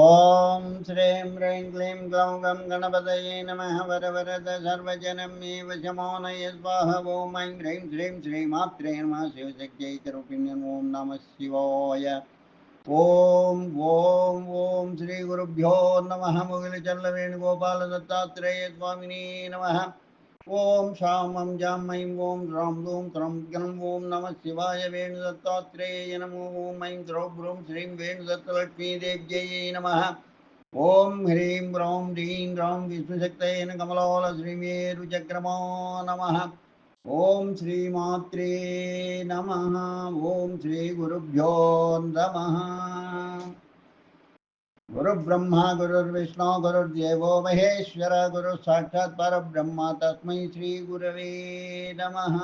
ॐ श्रीं ह्रीं क्लीं ग्लौं गं गणपतये नमः वरवरद सर्वजनं मे वशमोनय स्वाहा ॐ ह्रीं श्रीं श्रीमात्रे नमः शिवशक्त्यैकरूपिण्यम् ॐ नमः शिवाय। ॐ ॐ ॐ श्रीगुरुभ्यो नमः मुगिलचल्लवेणुगोपालदत्तात्रेय स्वामिने नमः ஓம் ஷாமம் ஜாம் ஐம் ஓம் ராம் லூம் கிரம் கிரம் ஓம் நம சிவாய வேணுதத்தாத்ரேய நமோ ஓம் ஐம் திரௌ ப்ரூம் ஸ்ரீம் வேணுதத்தலட்சுமி தேவ்ஜயே நம ஓம் ஹ்ரீம் ரோம் ஹ்ரீம் ராம் விஷ்ணுசக்தேன கமலோல ஸ்ரீமேருச்சக்ரமோ நம ஓம் ஸ்ரீமாத்ரே நம ஓம் ஸ்ரீ குருப்யோ நம गुरुब्रह्मा गुरुर्विष्णु गुरुर्देवो महेश्वर, गुरु साक्षात् परब्रह्म तस्मै श्रीगुरवे नमः।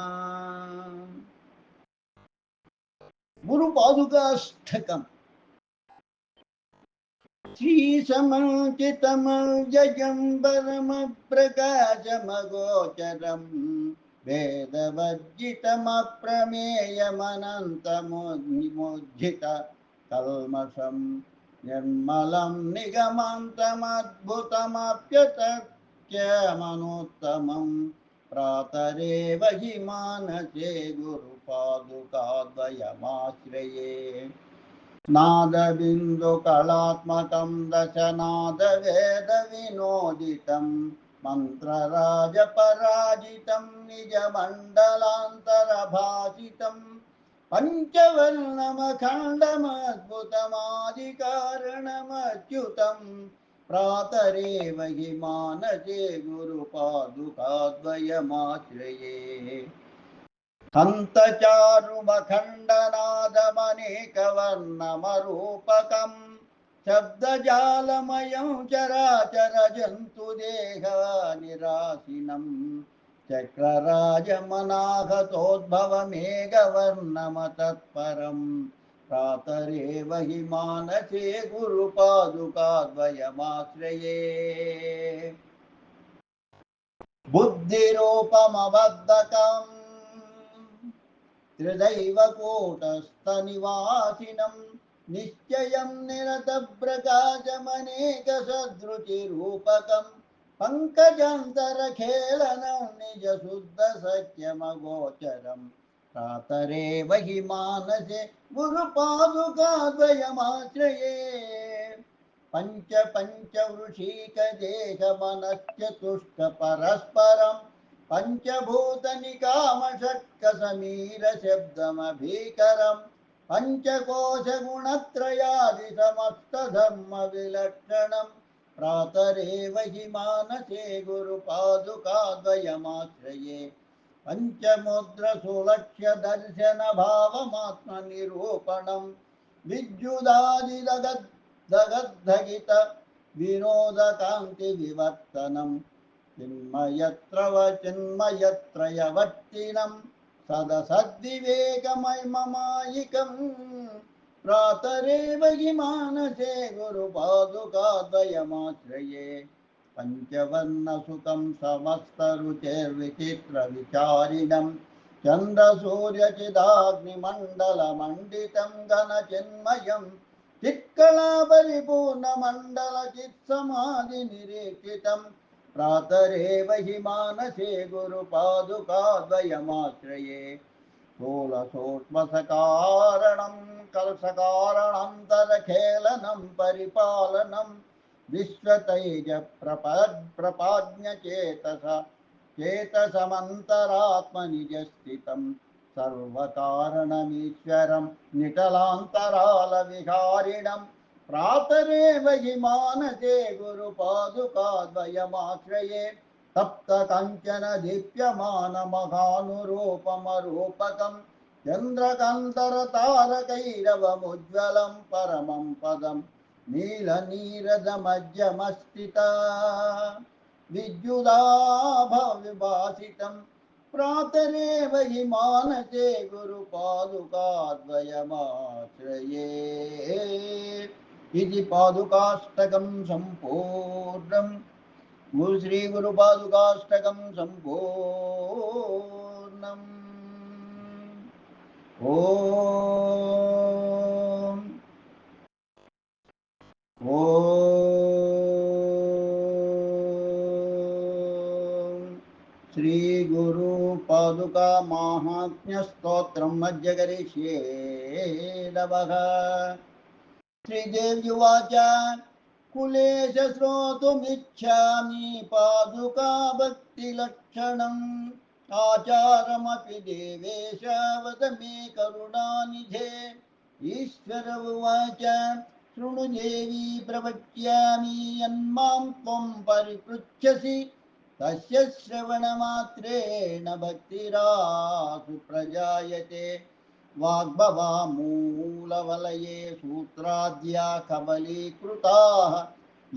गुरुपादुकाष्टकम् श्रीसमञ्चितमजयं परमप्रकाशमगोचरम् वेदवर्जितमप्रमेयमनन्तमुज्झित कल्मषम्। निर्मलं निगमान्तमद्भुतमप्यतक्ष्यमनोत्तमं प्रातरेव हि मानसे गुरुपादुकाद्वयमाश्रये। नादबिन्दुकलात्मकं दशनादवेदविनोदितं मन्त्रराजपराजितं निजमण्डलान्तरभासितम् पञ्चवर्णमखण्डमद्भुतमादिकारणमच्युतं प्रातरेव हि मानसे गुरुपादुकाद्वयमाश्रये। हन्तचारुमखण्डनादमनेकवर्णमरूपकं शब्दजालमयं चराचरजन्तुदेहनिराशिनम् चक्रराजमनाहतोद्भवमेघवर्णमतत्परं प्रातरेव हि मानसे गुरुपादुकाद्वयमाश्रये। बुद्धिरूपमबद्धकम् त्रिदैवकूटस्थनिवासिनं निश्चयं निरतप्रकाशमनेकसदृचिरूपकम् पङ्कजान्तरखेलनं निजशुद्धसत्यमगोचरं। प्रातरेव हि मानसे गुरुपादुकाद्वयमाश्रये। पञ्च पञ्चवृषीकदेशमनश्चतुष्टपरस्परं पञ्चभूतनिकामषट्कसमीरशब्दमभीकरं पञ्चकोशगुणत्रयादिसमस्तधर्मविलक्षणम् प्रातरेव हि मानसे गुरुपादुकाद्वयमाश्रये पञ्चमुद्रसुलक्ष्य दर्शनभावमात्मनिरूपणं विद्युदादिदगद्धगित विनोदकान्तिविवर्तनं चिन्मयत्र चिन्मयत्रयवर्तिनं सदसद्विवेकमयममायिकम् प्रातरेव हि मानसे गुरुपादुकाद्वयमाश्रये पञ्चवर्णसुखं समस्तरुचेर्विचित्रविचारिणं चन्द्रसूर्यचिदाग्निमण्डलमण्डितं घनचिन्मयं चित्कलाबलिपूर्णमण्डलचित्समाधिनिरीक्षितं प्रातरेव हि मानसे गुरुपादुकाद्वयमाश्रये स्थूलसूक्ष्मसकारणं कलसकारणन्तरखेलनं परिपालनं विश्वतैजप्रपाज्ञचेतस चेतसमन्तरात्मनिजस्थितं सर्वकारणमीश्वरं निटलान्तरालविहारिणं प्रातरेव हि मानसे गुरुपादुकाद्वयमाश्रये तप्त कञ्चन दीप्यमानमघानुरूपमरूपकं चन्द्रकन्तरतारकैरवमुज्ज्वलं परमं पदं नीलनीरदमज्जमस्थिता विद्युदाभविभासितं प्रातरेव हि मानसे गुरुपादुकाद्वयमाश्रये इति पादुकाष्टकं सम्पूर्णम् श्रीगुरुपादुकाष्टकं सम्पूर्णम्। ॐ श्रीगुरुपादुकामाहात्म्यस्तोत्रं मज्जकरिष्ये नवः श्रीदेव्युवाच कुलेश श्रोतुमिच्छामि पादुका भक्तिलक्षणम् आचारमपि देवेश वद मे करुणानिधे। ईश्वर उवाच, शृणु देवी प्रवक्ष्यामि यन्मां त्वं परिपृच्छसि। तस्य श्रवणमात्रेण भक्तिरासु प्रजायते वाग्भवा मूलवलये सूत्राद्या कबलीकृताः।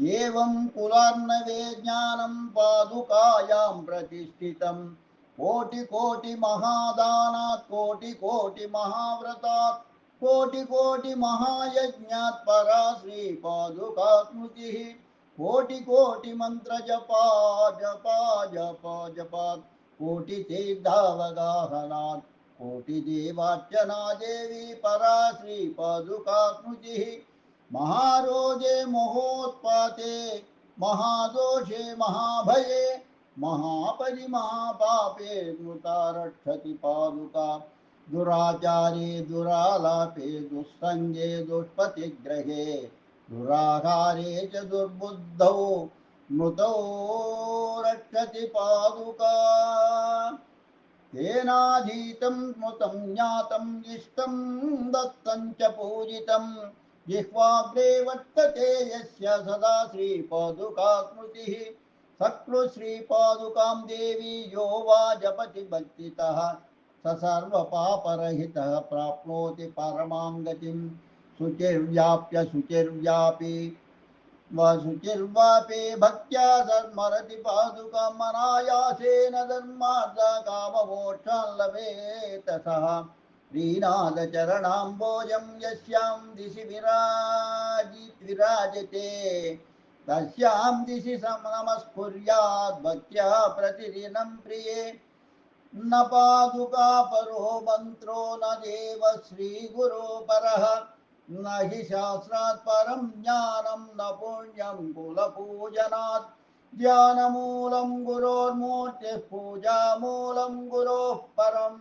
एवं कुलार्णवे ज्ञानं पादुकायां प्रतिष्ठितम् कोटिकोटिमहादानात् कोटिकोटिमहाव्रतात् कोटिकोटिमहायज्ञात् परा श्रीपादुकास्मृतिः। कोटिकोटिमन्त्रजपा जपा जपा जपात्। कोटितीर्थावगाहनात् कोटिदेवार्चना देवी परा श्री श्रीपादुकास्मृतिः महारोजे मोहोत्पाते, महादोषे महाभये, महापरि महापापे स्मृता रक्षति पादुका। दुराचारे, दुरालापे दुस्सङ्गे दुष्पतिग्रहे दुराहारे च दुर्बुद्धौ मृतौ रक्षति पादुका। तेनाधीतं स्मृतं ज्ञातम् इष्टं दत्तं च पूजितं। जिह्वाग्रे वर्तते यस्य सदा श्रीपादुका स्मृतिः देवी यो वा जपति भक्तितः स सर्वपापरहितः प्राप्नोति परमां गतिं शुचिर्व्याप्य शुचिर्व्यापी शुचिर्वापि भक्त्या स्मरति पादुकमनायासेन धर्मार्थ श्रीनाथचरणाम्बोजं यस्यां दिशि विराजि विराजते। तस्यां दिशि भक्त्या प्रतिदिनं प्रिये। न पादुका परो मन्त्रो न देव श्रीगुरो परः न हि शास्त्रात् परं ज्ञानं न पुण्यं कुलपूजनात्। ध्यानमूलं गुरोर्मूर्तिः, पूजामूलं गुरोः परम्।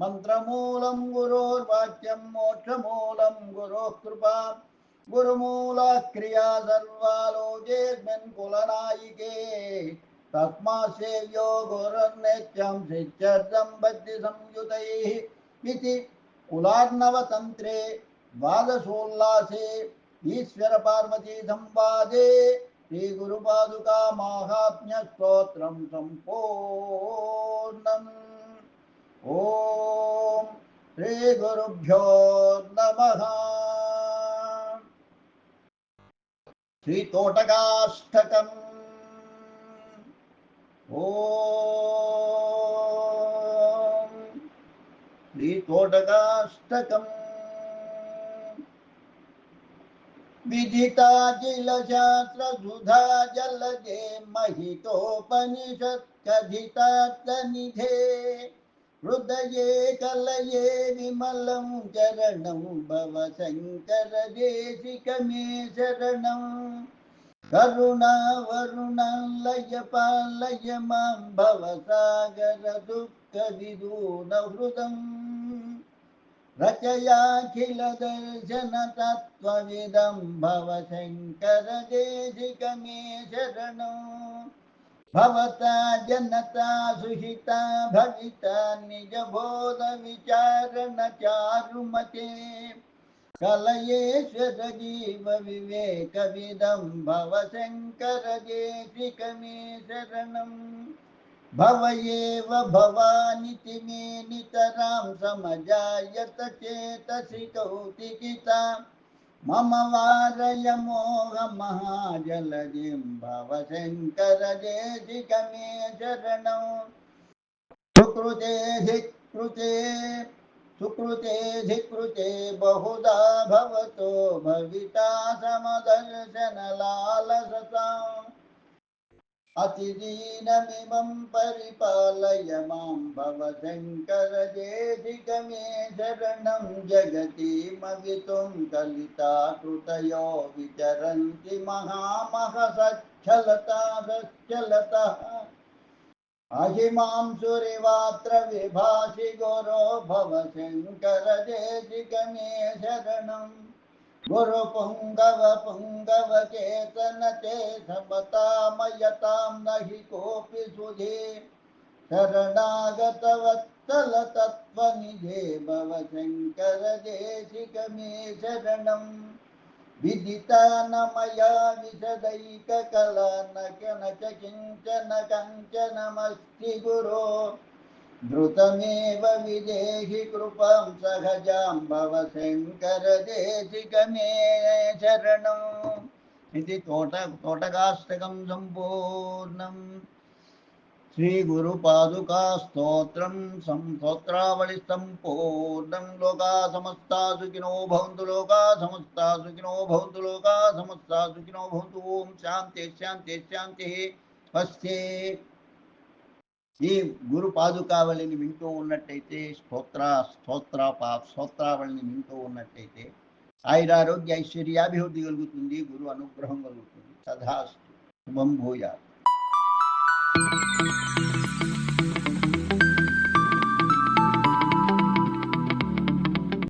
मन्त्रमूलं गुरोर्वाक्यं मोक्षमूलं गुरोः कृपा। गुरुमूलक्रिया सर्वालोकेऽस्मिन् कुलनायिके। तस्मात् सेव्यो गुरुर्नित्यं शित्यर्थं भक्तिसंयुतैः इति कुलार्णवतन्त्रे द्वादशोल्लासे ईश्वरपार्वतीसंवादे श्रीगुरुपादुकामाहात्म्यस्तोत्रं सम्पूर्णम्। ॐ श्रीगुरुभ्यो नमः। श्रीतोटकाष्टकम्। ॐ श्रीतोटकाष्टकम्। विदिता जिलशास्त्रसुधा जलदे महितोपनिषत् कथितार्थनिधे हृदये कलये विमलं चरणं भव शङ्कर देशिकमे शरणम् करुणावरुणालय पालय माँ रचयाखिलदर्शनतत्त्वविदं भव शङ्कर देशिकमे शरणो भवता जनता सुहिता भविता निजबोधविचारणचारुमते। कलयेश्वर जीव विवेकविदं भव शङ्कर देशिकमे शरणम्। भव एव भवानिति मे नितरां समजायत चेतसि कौतिकिता मम वारय मोहमहाजलधिं भव शङ्कर देशिकमे शरणौ सुकृते धिकृते सुकृते धिकृते बहुधा भवतो भविता समदर्शनलालसताम्। अतिदीनमिमं परिपालय माँ भव शङ्कर देशिकमे शरणं जगतीमवितुं कलिता कृतयो विचरन्ति महामहसच्छलता सच्छलतः अहिमां सुरिवात्र विभाषि गुरो भव शङ्कर देशिकमे शरणम् गुरुपुङ्गव पुङ्गव चेतन ते समतामयतां न हि कोऽपि सुधे। शरणागतवत्सल तत्त्वनिधे भव शङ्कर देशिकमे शरणम् विदिता न मया विशदैककला न च किंचन कञ्चनमस्ति गुरो। धृतमेव विदेहि कृपां सहजां भव शङ्करदेशिकमे शरणम् इति तोट तोटकाष्टकं सम्पूर्णम् श्रीगुरुपादुकास्तोत्रं स्तोत्रावलिसम्पूर्णं लोका समस्ता सुखिनो भवन्तु लोका समस्ता सुखिनो भवन्तु लोका समस्ता सुखिनो भवन्तु ॐ शान्ति शान्ति शान्तिः अस्ति ఈ గురు పాదుకావళిని వింటూ ఉన్నట్టయితే స్తోత్ర స్తోత్ర పా స్తోత్రావళిని వింటూ ఉన్నట్టయితే ఆయురారోగ్య ఐశ్వర్యాభివృద్ధి కలుగుతుంది గురు అనుగ్రహం కలుగుతుంది. సదాస్తు. శుభం భూయాత్.